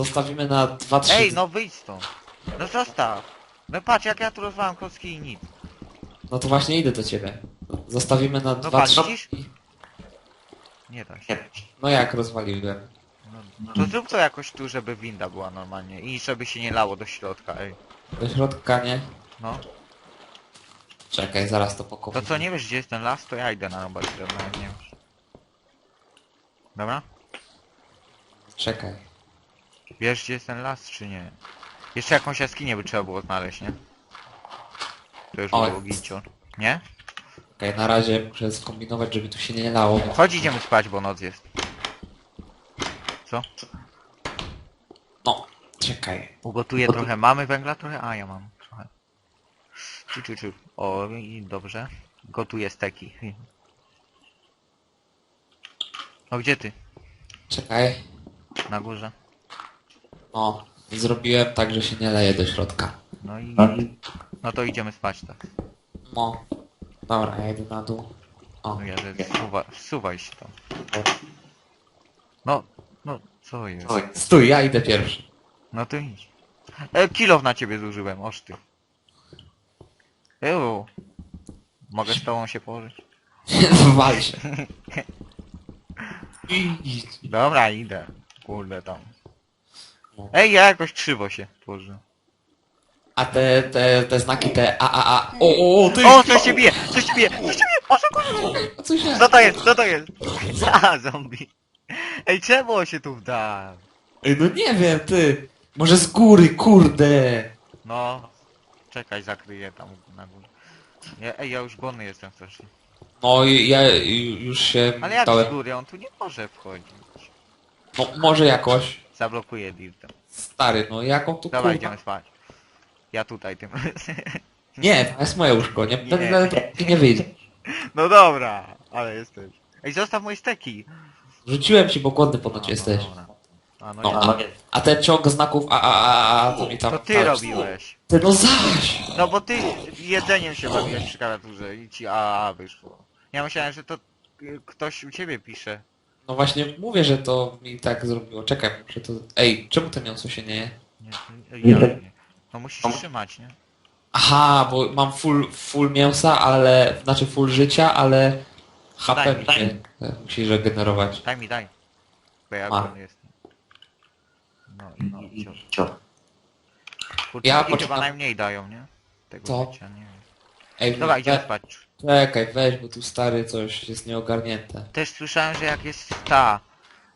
Zostawimy na 2-3 Ej, no wyjdź stąd. No zostaw. No patrz, jak ja tu rozwalam kostki i nic. No to właśnie idę do ciebie. Zostawimy na No 2-3 patrz, widzisz? Nie da się. No jak rozwaliłem? No, to zrób to jakoś tu, żeby winda była normalnie i żeby się nie lało do środka, ej. Do środka nie? No. Czekaj, zaraz to To pokopię. co, nie wiesz gdzie jest ten las, to ja idę na robotę, nie wiesz. Dobra? Czekaj. Wiesz gdzie jest ten las, czy nie? Jeszcze jakąś jaskinię by trzeba było znaleźć, nie? To już Oj. było gicior. Nie? Czekaj, na razie muszę skombinować, żeby tu się nie lało. Chodź idziemy spać, bo noc jest. Co? No, czekaj. Ugotuję trochę. Mamy węgla trochę? A, ja mam trochę. Ciu, ciu, ciu. O, i dobrze. Gotuję steki. No gdzie ty? Czekaj. Na górze. No, zrobiłem tak, że się nie leje do środka. No i... No to idziemy spać tak. No. Dobra, ja idę na dół. O, No ja suwa, suwaj się tam. No, no, co jest? Stój, ja idę pierwszy. No to idź. E, kilow na ciebie zużyłem, oż ty. Euu. Mogę z tobą się położyć? Wal się. Idź. Dobra, idę. Kurde tam. No. Ej, ja jakoś krzywo się położyłem. A te, te, te znaki, te a, a, a. O, o, o, ty! O, coś się bije! Coś się bije! Coś się bije! O, szybko! A co się? Co to jest? Co to jest? A, zombie. Ej, czemu on się tu wdał? Ej, no nie wiem, ty. Może z góry, kurde. No. Czekaj, zakryję tam na górze. Ja, ej, ja już głodny jestem strasznie. No i ja ju- już się Ale jak z dałem. góry? On tu nie może wchodzić. No może jakoś. Zablokuję dirtem. Stary, no jaką tu Dobra, kurwa? idziemy spać. Ja tutaj tym. Nie, to jest moje łóżko, nie, Nie. nie. nie, wyjdzie. No dobra, ale jesteś. Ej, zostaw moje steki. Rzuciłem ci, bo głodny ponoć no jesteś. dobra. A no, No, ja. a, a ten ciąg znaków a, a, a, a, to mi tam... To ty tam- robiłeś. Ty, no zaś! No bo ty jedzeniem się bawiłeś przy klawiaturze i ci a, a wyszło. Ja myślałem, że to y, ktoś u ciebie pisze. No właśnie mówię, że to mi tak zrobiło. Czekaj, muszę to... Ej, czemu to mięso się nie je? Nie, ty- ja nie. No musisz trzymać, nie? Aha, bo mam full, full mięsa, ale... Znaczy full życia, ale... HP mi, daj się musi regenerować. Daj mi, daj. Bo ja Ma. głodny jestem. No i no, i Kurczę, Ja ja chyba poczekam. najmniej dają, nie? Tego Co? życia, nie wiem. Ej, Dobra, idziemy spać. Czekaj, weź, bo tu stary coś jest nieogarnięte. Też słyszałem, że jak jest ta,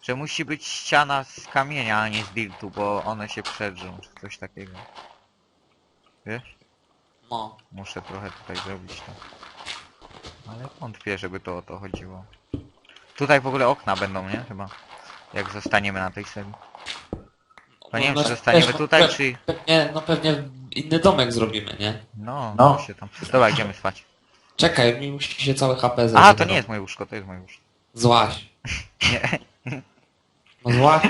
że musi być ściana z kamienia, a nie z dirtu, bo one się przedrzą, czy coś takiego. Wiesz? No. Muszę trochę tutaj zrobić to. Ale wątpię, żeby to o to chodziło. Tutaj w ogóle okna będą, nie? Chyba. Jak zostaniemy na tej serii. No nie wiem, czy Znaczy, zostaniemy no, tutaj, pe- czy... Pewnie, no pewnie inny domek zrobimy, nie? No, No. no. się tam. Dobra, idziemy spać. Czekaj, mi musi się całe HP A, zregenerować. to nie jest moje łóżko, to jest moje łóżko. Złaś. Nie. No złaś.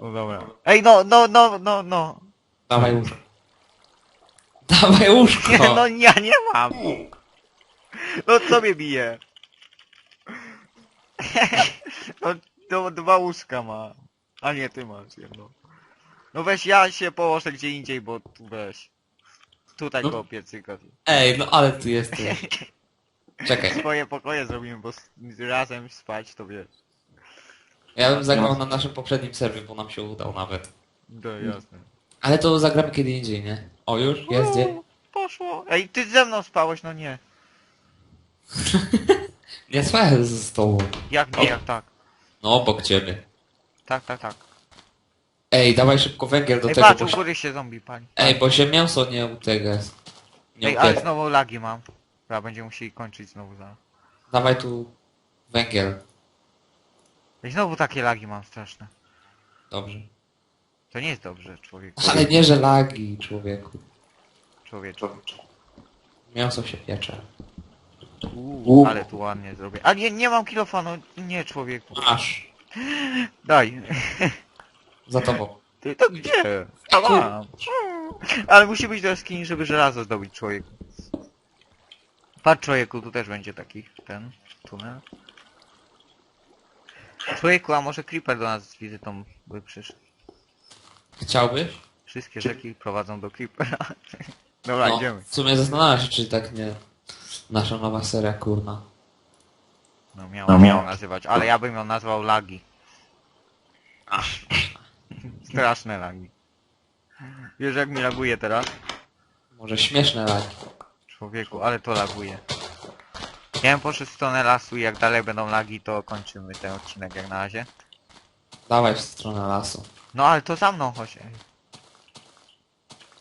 No dobra. Ej, no, no, no, no, no. Dawaj łóżko. Dawaj łóżko. Nie, no ja nie mam. No co mnie bije? No to dwa łóżka ma. A nie, ty masz jedno. No weź ja się położę gdzie indziej, bo tu weź. Tutaj No. koło. Ej, no ale ty jesteś. Czekaj, Swoje pokoje zrobimy, bo s- razem spać to wiesz. ja bym zagrał na naszym poprzednim serwie, bo nam się udał nawet. To jasne. Ale to zagramy kiedy indziej, nie? O już? Jest gdzie? Uuu, Poszło. Ej, ty ze mną spałeś, no nie. Nie słuchaj z tobą. Jak nie, jak tak. No obok ciebie. Tak, tak, tak. Ej, dawaj szybko węgiel do Ej, tego, patrz, bo u się... góry się zombie pali. Ej, bo się mięso nie utega. Nie Ej, ale znowu lagi mam. Chyba będziemy musieli kończyć znowu za. Dawaj tu węgiel. Ej, znowu takie lagi mam straszne. Dobrze. To nie jest dobrze, człowieku. Ale nie, że lagi, człowieku. Człowieczu. Mięso się piecze. Uuu, ale tu ładnie zrobię. A nie, nie mam kilofa, no nie, człowieku. Masz. Daj. Za tobą. Ty to gdzie? A mam. Ale musi być do jaskini, żeby żelazo zdobyć człowieku. Patrz człowieku, tu też będzie taki ten tunel. Człowieku, a może creeper do nas z wizytą by przyszedł. Chciałbyś? Wszystkie rzeki prowadzą do Creepera. Dobra, No, idziemy. w sumie zastanawiam się, czy tak nie... Nasza nowa seria, kurna. No miał No, no, miał. nazywać, ale ja bym ją nazwał lagi. Straszne lagi. Wiesz jak mi laguje teraz? Może śmieszne lagi. Człowieku, ale to laguje. Ja bym poszedł w stronę lasu i jak dalej będą lagi, to kończymy ten odcinek jak na razie. Dawaj w stronę lasu. No ale to za mną chodź. ej.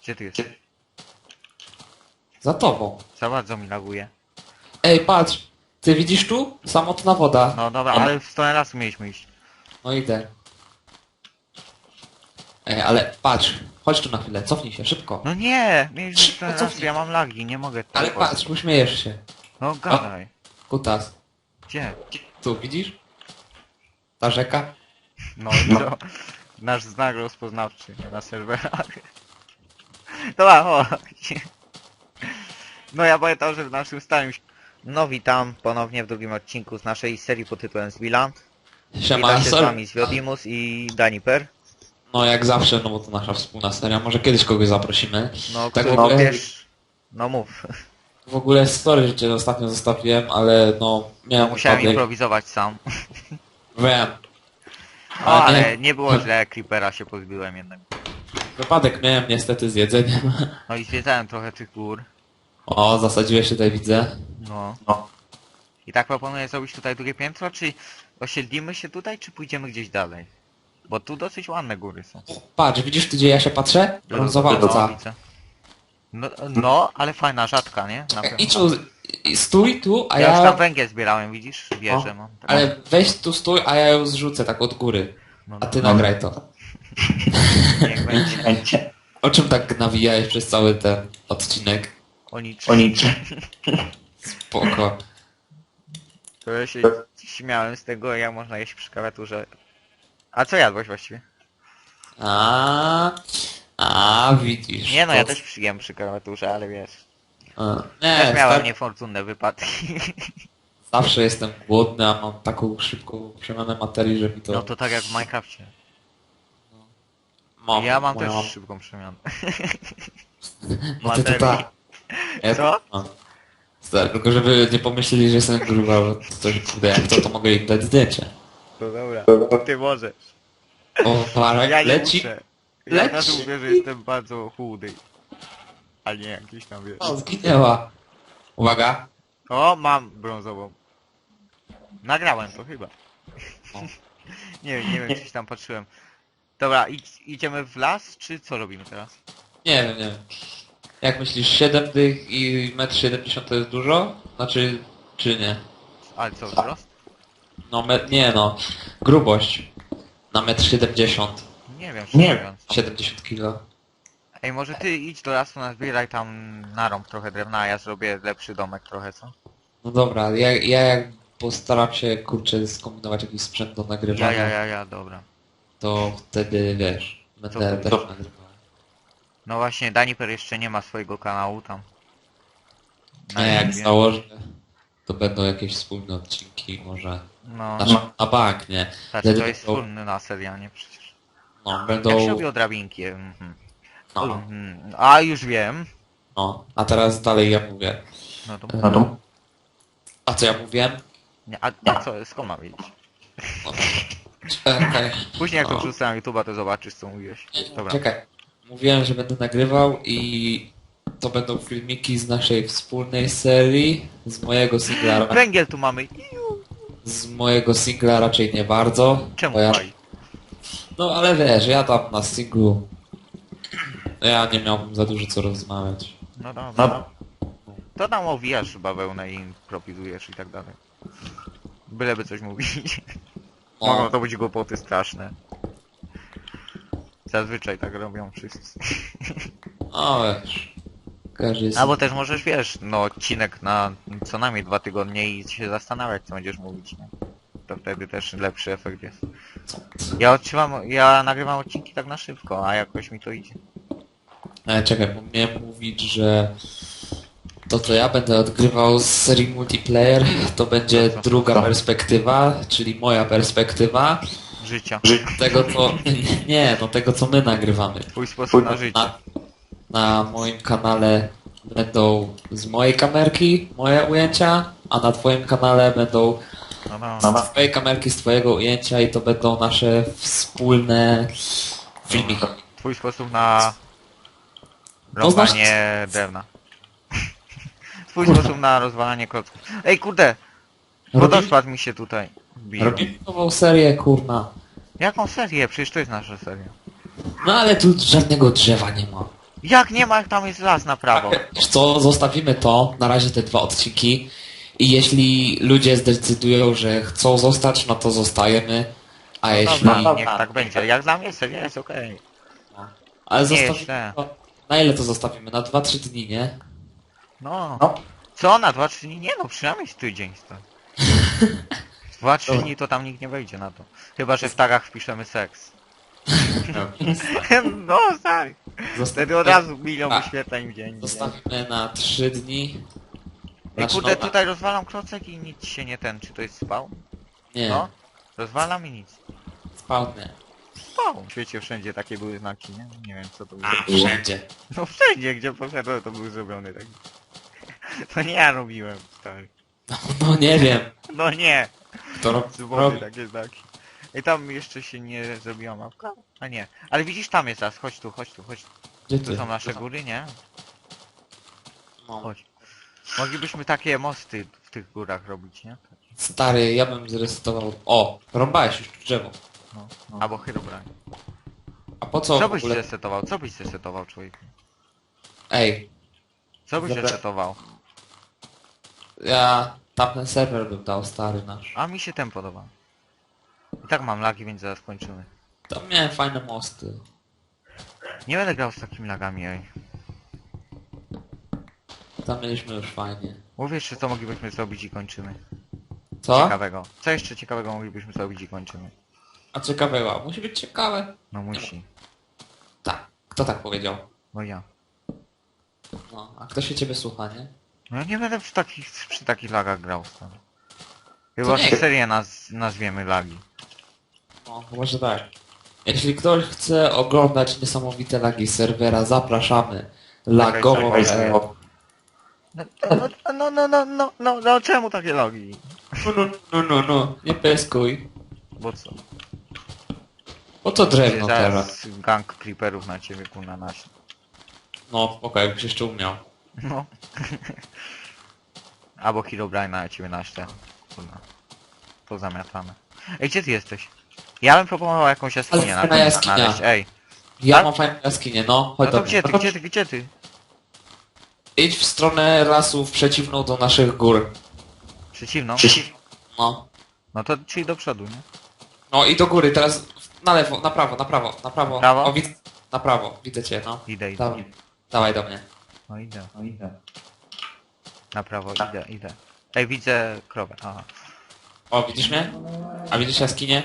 Gdzie ty jesteś? Za tobą. Za bardzo mi laguje. Ej, patrz! Ty widzisz tu? Samotna woda. No dobra, ale w stronę lasu mieliśmy iść. No idę. Ej, ale patrz. Chodź tu na chwilę, cofnij się, szybko. No nie! No co- lasu, ja mam lagi, nie mogę tak Ale patrz, uśmiejesz się. No gadaj. Kutas. Gdzie? Tu, widzisz? Ta rzeka? No i to nasz znak rozpoznawczy na serwerach. Dobra, chodź. No ja pamiętam, że w naszym starym... No witam ponownie w drugim odcinku z naszej serii pod tytułem Zwiland. Siema, Witam się z sorry. wami i Daniper. No jak zawsze, no bo to nasza wspólna seria. Może kiedyś kogoś zaprosimy. No, Tak który w ogóle- wiesz... No mów. W ogóle że cię ostatnio zostawiłem, ale no miałem Musiałem wypadek. improwizować sam. Wiem. No Ale ale nie było źle, Creepera się pozbyłem jednak. Wypadek miałem niestety z jedzeniem. No i zwiedzałem trochę tych gór. O, zasadziłeś się tutaj, widzę. No. No. I tak proponuję zrobić tutaj drugie piętro, czy osiedlimy się tutaj, czy pójdziemy gdzieś dalej? Bo tu dosyć ładne góry są. Patrz, widzisz tu gdzie ja się patrzę? Brązowa No, widzę. No, no, ale fajna, rzadka, nie? Na pewno. Idź tu, i stój tu, a Ja już ja... tam węgiel zbierałem, widzisz? Wieżę mam. Ale weź tu stój, a ja ją zrzucę tak od góry. No, A ty no, nagraj to. niech będzie. Będzie. O czym tak nawijałeś przez cały ten odcinek? O niczym. O niczym. Spoko. To ja się śmiałem z tego, jak można jeść przy klawiaturze. A co jadłeś właściwie? A, a widzisz. Nie no, ja to- też przyjem przy klawiaturze, ale wiesz. A, Też Nie, miałem sta- niefortunne wypadki. zawsze jestem głodny, a mam taką szybką przemianę materii, że mi to... No to tak jak w Minecrafcie. mam, Ja mam też szybką przemianę. No ty to tak. Ja Co? Tak, tylko żeby nie pomyśleli, że jestem gruba, bo coś kurde, jak to, to mogę im dać zdjęcie. To dobra. Ty możesz. O, parek, Ja nie leci. muszę. Ja leci. mówię, że jestem bardzo chudy. A nie jakiś tam wiesz. O, zginęła. Uwaga. O, mam brązową. Nagrałem to chyba. O. nie wiem, nie wiem, gdzieś tam patrzyłem. Dobra, idź, idziemy w las, czy co robimy teraz? Nie wiem, nie wiem. Jak myślisz, 7 dych i 1,70 m to jest dużo? Znaczy, czy nie? Ale co, wzrost? No, me, nie no. Grubość. Na 1,70 m. Nie wiem, Nie szczerze wiem. mówiąc. 70 kg. Ej, może ty idź do lasu, nazbieraj tam narąb trochę drewna, a ja zrobię lepszy domek trochę, co? No dobra, ja, ja jak postaram się, kurczę, skombinować jakiś sprzęt do Ja, nagrywania, ja, ja, ja, dobra. to wtedy, wiesz, będę Co- też co- nagrywał. No właśnie, Daniper jeszcze nie ma swojego kanału tam. Na Nie, jak YouTubie. założę, to będą jakieś wspólne odcinki, może. No, Znaczy, na bank, nie? znaczy to jest będą- wspólny na serianie przecież. No, będą... Jak się robią drabinki? Mhm. No, Mhm. A, już wiem. no. A teraz dalej ja mówię. No to... No to A co ja mówiłem? Nie, a, a co, skąd mam wiedzieć? No. Czekaj. Później jak to O. wrzucę na YouTube'a, to zobaczysz co mówiłeś. Dobra. Czekaj. Mówiłem, że będę nagrywał i to będą filmiki z naszej wspólnej serii, z mojego singla, Węgiel tu mamy. Z mojego singla raczej nie bardzo. Czemu ja? No ale wiesz, ja tam na singlu ja nie miałbym za dużo co rozmawiać. No dobra. No. To tam owijasz bawełnę i improwizujesz i tak dalej. Byleby coś mówić. Mogą No, to być głupoty straszne. Zazwyczaj tak robią wszyscy. no wiesz. Każdy. Albo też możesz, wiesz, no odcinek na co najmniej dwa tygodnie i się zastanawiać, co będziesz mówić, nie? To wtedy też lepszy efekt jest. Ja odczuwam, ja nagrywam odcinki tak na szybko, a jakoś mi to idzie. E, czekaj, bo miałem mówić, że to co ja będę odgrywał z serii multiplayer, to będzie Co? druga Co? perspektywa, czyli moja perspektywa. życia. Tego co... Nie, no tego co my nagrywamy. Twój sposób na życie. Na, na moim kanale będą z mojej kamerki moje ujęcia, a na twoim kanale będą No, no. z twojej kamerki, z twojego ujęcia i to będą nasze wspólne filmiki. Twój sposób na No, znasz- rąbanie drewna. Twój sposób na rozwalanie klocków. Ej kurde! Wodospad mi się tutaj bił. Robimy nową serię, kurna. Jaką serię? Przecież to jest nasza seria. No ale tu żadnego drzewa nie ma. Jak nie ma, jak tam jest las na prawo? Wiesz co, zostawimy to, na razie te dwa odcinki i jeśli ludzie zdecydują, że chcą zostać, no to zostajemy, a jeśli... Dobra, niech tak będzie. Jak dla mnie seria jest okej. Ale Nie, zostawimy źle. to, Na ile to zostawimy? Na 2-3 dni, nie? No. Co na 2-3 dni? Nie no, przynajmniej z tydzień stąd. 2-3 Dobra. dni to tam nikt nie wejdzie na to. Chyba, że w tagach wpiszemy seks. No tak. Wtedy od razu milion A. wyświetleń w dzień. Zostawimy na 3 dni. Ej Znaczy, kurde, no, tutaj rozwalam klocek i nic się nie ten. Czy to jest spał? Nie, No. Rozwalam i nic. spałnie. Spał. W świecie wszędzie takie były znaki, nie? Nie wiem co to było. A, wszędzie. No wszędzie, gdzie poszedłem, to był zrobiony taki. To nie ja robiłem, stary. No, no nie wiem, No nie. kto rob, Z wody robi. takie znaki. I tam jeszcze się nie zrobiła mapka? A nie. Ale widzisz, tam jest raz. Chodź tu, chodź tu, chodź tu. Gdzie Tu ty? są nasze góry, nie? No. Chodź. Moglibyśmy takie mosty w tych górach robić, nie? Stary, ja bym zresetował... O, rąbałeś już drzewo. No. Albo Herobrine. A po co Co w byś ogóle... zresetował? Co byś zresetował, człowieku? Ej, Co byś Dobra. zresetował? ja tamten serwer bym dał, stary nasz. A mi się ten podoba. I tak mam lagi, więc zaraz kończymy. Tam miałem fajne mosty. Nie będę grał z takimi lagami, ej. Tam mieliśmy już fajnie. Mów jeszcze co moglibyśmy zrobić i kończymy. Co? Ciekawego. Co jeszcze ciekawego moglibyśmy zrobić i kończymy? A ciekawe, musi być ciekawe. No musi. Tak. Kto tak powiedział? No ja. No, a kto się ciebie słucha, nie? No ja nie będę przy takich, przy takich lagach grał stary. Chyba, nie. że serię naz, nazwiemy lagi. No, chyba, że tak. Jeśli ktoś chce oglądać niesamowite lagi serwera, zapraszamy. Lagowo. Czekaj, czekaj, czekaj. No, no, no, no, no, no, no, czemu takie lagi? No, no, no, no, no, nie pyskuj. Bo co? Po co drewno teraz? Zaraz gang creeperów na ciebie kuna naśnie. No, spoko, jakbyś jeszcze umiał. No. Albo Herobrine na ciebie naśle. Kurna. Pozamiatane. Ej, gdzie ty jesteś? Ja bym proponował jakąś jaskinię Ale na fajna jaskinia. znaleźć. Ej, Ja Tak? mam fajną jaskinię, no. no Chodź to do gdzie ty, No, gdzie ty, gdzie ty? Idź w stronę lasów przeciwną do naszych gór. Przeciwną? No. No to czyli do przodu, nie? No i do góry, teraz na lewo, na prawo, na prawo, na prawo. Prawo? O, na prawo, widzę cię, no. Idę, idę. Dawaj, dawaj do mnie. No idę, no idę. Na prawo, idę, idę. Ej, widzę krowę. Aha. O, widzisz mnie? A widzisz jaskinię?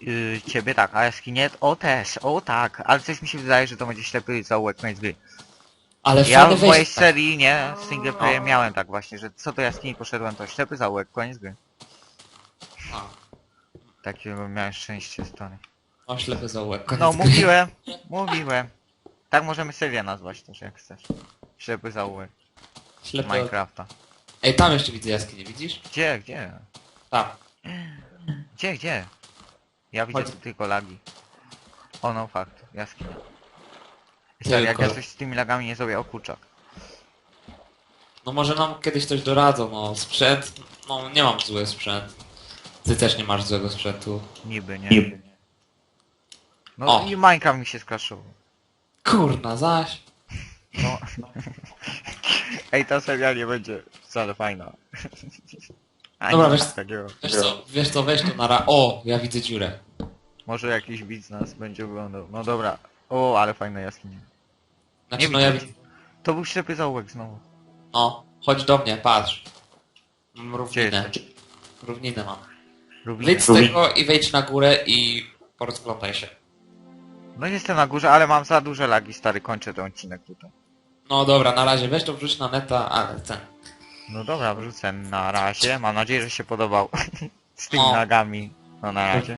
Yy, ciebie tak, a jaskinie? O też, o tak. Ale coś mi się wydaje, że to będzie ślepy zaułek koniec gry. Ale Ja w mojej wejście. serii, nie, single player No. miałem tak właśnie, że co do jaskini poszedłem, to ślepy zaułek, koniec gry. A, Takiego miałem szczęście stary. No, ślepy zaułek. koniec No, gry. mówiłem, mówiłem. Tak możemy serię nazwać też, jak chcesz. Ślepy zaułek Ślepy... Minecrafta. Ej, tam jeszcze widzę jaskinię, widzisz? Gdzie, gdzie? Tam. Gdzie, gdzie? Ja widzę Chodź. tu tylko lagi. O no, fakt, jaskinia. Stary, jak ja Tylko. coś z tymi lagami nie zrobię, o kurczak. No może nam kiedyś coś doradzą, no sprzęt, no nie mam zły sprzęt. Ty też nie masz złego sprzętu. Niby, nie? Niby. No O. i Minecraft mi się skraszował. Kurna, zaś. No. Ej, ta seria nie będzie wcale fajna. Ani Dobra, wiesz- takiego. Wiesz co, wiesz co, weź tu na ra... O, ja widzę dziurę. Może jakiś widz nas będzie oglądał. No dobra. O, ale fajne jaskinie. Znaczy, Nie no ja widzę. To był ślepy zaułek znowu. No, chodź do mnie, patrz. Mam równinę. jesteś? Równinę mam. Rubinę. Wyjdź z tego i wejdź na górę i porozglądaj się. No jestem na górze, ale mam za duże lagi, stary, kończę ten odcinek tutaj. No dobra, na razie weź to wrzuć na neta, ale ten. No dobra, wrzucę na razie. Mam nadzieję, że się podobał z tymi O. lagami. No na razie.